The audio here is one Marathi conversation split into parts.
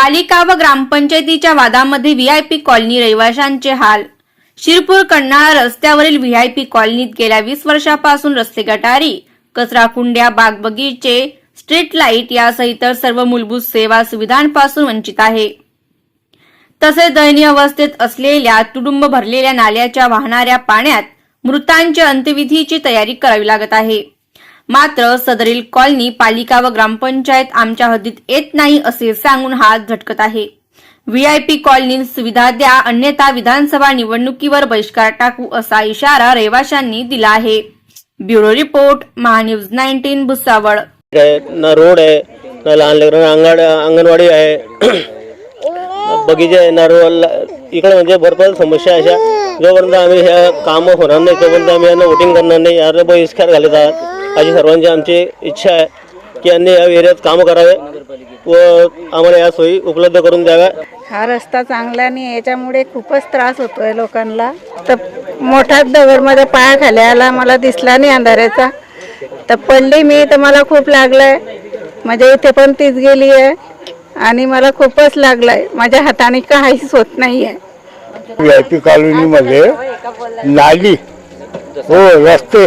पालिका व ग्रामपंचायतीच्या वादामध्ये व्हीआयपी कॉलनी रहिवाशांचे हाल. शिरपूर कन्हाळा रस्त्यावरील व्हीआयपी कॉलनीत गेल्या वीस वर्षापासून रस्ते गटारी कचरा कुंड्या बाग बगीचे स्ट्रीट लाइट यासह इतर सर्व मूलभूत सेवा सुविधांपासून वंचित आहे. तसेच दयनीय अवस्थेत असलेल्या तुडुंब भरलेल्या नाल्याच्या वाहणाऱ्या पाण्यात मृतांच्या अंत्यविधीची तयारी करावी लागत आहे. मात्र सदरील कॉलनी पालिका व ग्रामपंचायत आमच्या हद्दीत येत नाही असे सांगून हात झटकत आहे. व्हीआयपी कॉलनीत सुविधा द्या अन्यथा विधानसभा निवडणुकीवर बहिष्कार टाकू असा इशारा रहिवाशांनी दिला आहे. Bureau report Mahanews nineteen Bhusawal. आहे ना रोड आहे ना लहान लेकरांना अंगण अंगणवाडी आहे. बगीचे आहे ना रोड इकडे म्हणजे भरपूर समस्या अशा. जोपर्यंत आम्ही ह्या कामं होणार नाही तोपर्यंत आम्ही यांना वोटिंग करणार नाही याला बहिष्कार घालत आहात. अशी सर्वांची आमची इच्छा आहे की यांनी या एरियात कामं करावे व आम्हाला या सोयी उपलब्ध करून द्याव्या. हा रस्ता चांगला नाही याच्यामुळे खूपच त्रास होतोय लोकांना. तर मोठ्या दगडमध्ये पाया खाली आला मला दिसला नाही अंधाराचा तर पडली मी तर मला खूप लागलाय. माझ्या इथे पण तीच गेली आहे आणि मला खूपच लागलाय. माझ्या हाताने काहीच होत नाही आहे व्ही आय पी कॉलनीमध्ये नाली हो रस्ते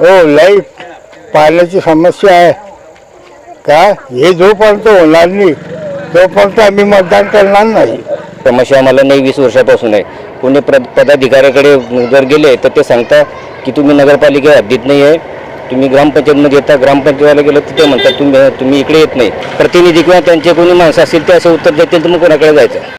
हो लाइट पाण्याची समस्या आहे. का? हे जोपर्यंत होणार नाही तोपर्यंत आम्ही मतदान करणार नाही. समस्या आम्हाला नाही वीस वर्षापासून आहे. कोणी प्र पदाधिकाऱ्याकडे जर गेले तर ते सांगता की तुम्ही नगरपालिका हद्दीत नाही आहे. तुम्ही ग्रामपंचायतमध्ये येता ग्रामपंचायतीला गेलं तर ते म्हणतात तुम्ही तुम्ही इकडे येत नाही. प्रतिनिधी किंवा त्यांचे कोणी माणसं असतील ते असं उत्तर देतील तर मग कोणाकडे जायचं?